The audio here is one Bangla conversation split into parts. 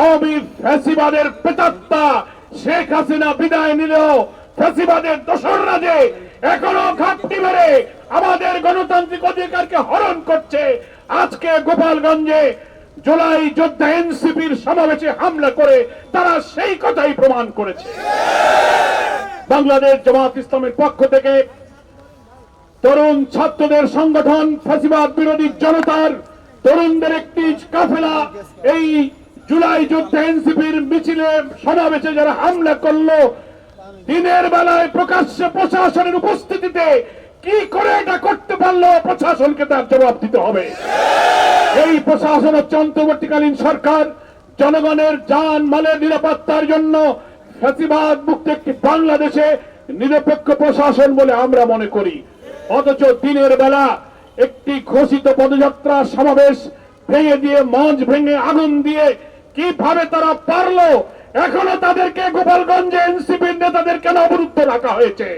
আওয়ামী ফ্যাসিবাদের পেতাত্তা শেখ হাসিনা বিদায় নিলেও ফ্যাসিবাদের দোসররা যে এখনও ঘাটতি মেরে আমাদের গণতান্ত্রিক অধিকারকে হরণ করছে, আজকে গোপালগঞ্জে জুলাই যোদ্ধা এনসিপির সমাবেশে হামলা করে তারা সেই কথাই প্রমাণ করেছে। বাংলাদেশ জামাত ইসলামের পক্ষ থেকে তরুণ ছাত্রদের সংগঠন ফাঁসিবাদ বিরোধী জনতার তরুণদের একটি কাফেলা এই জুলাই যুদ্ধে এনসিপির মিছিলে সমাবেশে যারা হামলা করল, দিনের বেলায় প্রকাশ্যে প্রশাসনের উপস্থিতিতে কি করে এটা করতে পারল, প্রশাসনকে তার জবাব দিতে হবে। এই প্রশাসন হচ্ছে অন্তর্বর্তীকালীন সরকার, জনগণের যান মালের নিরাপত্তার জন্য ফ্যাসিবাদ মুক্ত একটি বাংলাদেশে নিরপেক্ষ প্রশাসন বলে আমরা মনে করি। অথচ দিনের বেলা একটি ঘোষিত পদযাত্রা সমাবেশ ভেঙে দিয়ে, মঞ্চ ভেঙে আগুন দিয়ে কীভাবে তারা পারল? এখনও তাদেরকে গোপালগঞ্জে এনসিপির নেতাদের কেন অবরুদ্ধ রাখা হয়েছে।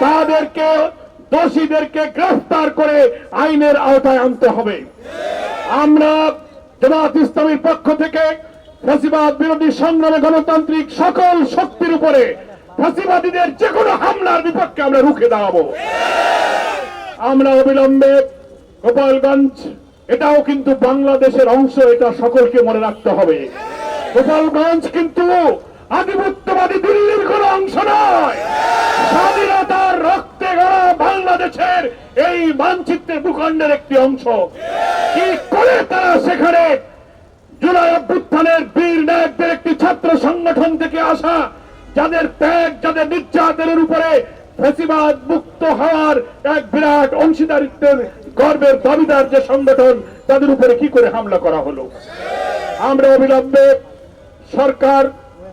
তাদেরকে, দোষীদেরকে গ্রেফতার করে আইনের আওতায় আনতে হবে। আমরা জামাত ইসলামের পক্ষ থেকে ফ্যাসিবাদ বিরোধী সংগ্রামে গণতান্ত্রিক সকল শক্তির উপরে ফ্যাসিবাদীদের যে কোনো হামলার বিপক্ষে আমরা রুখে দাঁড়াবো। আমরা অবিলম্বে গোপালগঞ্জ এটাও কিন্তু বাংলাদেশের অংশ, এটা সকলকে মনে রাখতে হবে। গোপালগঞ্জ কিন্তু আধিপত্যবাদী দিল্লির কোন অংশ নয়। স্বাধীনতার রক্তে গড়া বাংলাদেশের এই মানচিত্রের ভূখণ্ডের একটি অংশ। কি করে তারা সেখানে জুলাই অভ্যুত্থানের বীর নায়কদের একটি ছাত্র সংগঠন থেকে আসা, যাদের ত্যাগ, যাদের নির্যাতনের উপরে ফেসিবাদ মুক্ত হওয়ার এক বিরাট অংশীদারিত্বের গর্বের দাবিদার যে সংগঠন, তাদের উপরে কি করে হামলা করা হলো? আমরা অবিলম্বে সরকার,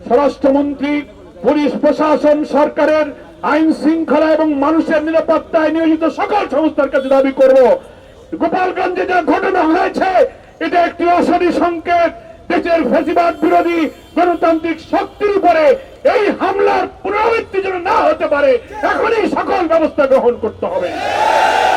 স্বরাষ্ট্রমন্ত্রী, পুলিশ প্রশাসন, সরকারের আইন শৃঙ্খলা এবং মানুষের নিরাপত্তায় নিয়োজিত সকল সংস্থার কাছে দাবি করব। গোপালগঞ্জে যে ঘটনা হয়েছে, এটা একটি অশনি সংকেত। দেশের ফেসিবাদ বিরোধী গণতান্ত্রিক শক্তির উপরে এই হামলার পুনরাবৃত্তি যেন না হতে পারে। এখনই সকল ব্যবস্থা গ্রহণ করতে হবে।